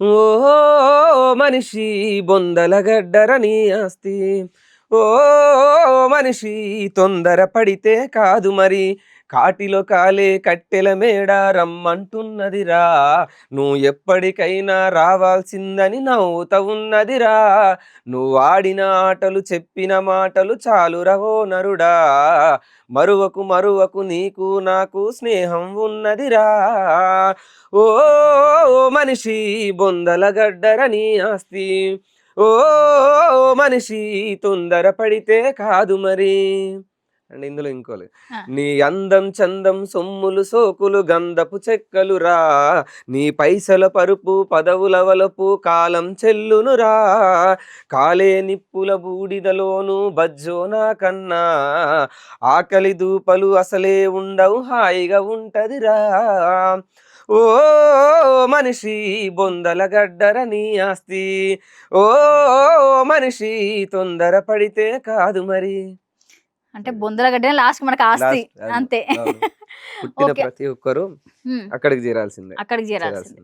ఓ మనిషి బొందలగడ్డర నీ ఆస్తి. ఓ మనిషి తొందర పడితే కాదు మరి. కాటిలో కాలే కట్టెల మేడ రమ్మంటున్నదిరా. నువ్వు ఎప్పటికైనా రావాల్సిందని నవ్వుత ఉన్నదిరా నువ్వు ఆడిన ఆటలు చెప్పిన మాటలు చాలు రవో నరుడా మరువకు మరువకు నీకు నాకు స్నేహం ఉన్నదిరా. ఓ మనిషి బొందల గడ్డర నీ ఆస్తి. ఓ మనిషి తొందర పడితే కాదు మరి. అండ్ ఇందులో ఇంకోలేదు ఆ. నీ అందం చందం సొమ్ములు సోకులు గంధపు చెక్కలురా నీ పైసల పరుపు పదవుల వలపు కాలం చెల్లునురా కాలే నిప్పుల బూడిదలోను బజ్జోనా కన్నా. ఆకలి దూపలు అసలే ఉండవు హాయిగా ఉంటదిరా ఓ మనిషి బొందల గడ్డర నీ ఆస్తి. ఓ మనిషి తొందర పడితే కాదు మరి. అంటే బొందల గడ్డ లాస్ట్ మనకు ఆస్తి. అంతే. పుట్టిన. ప్రతి ఒక్కరు అక్కడికి చేరాల్సిందే అక్కడికి చేరాల్సిందే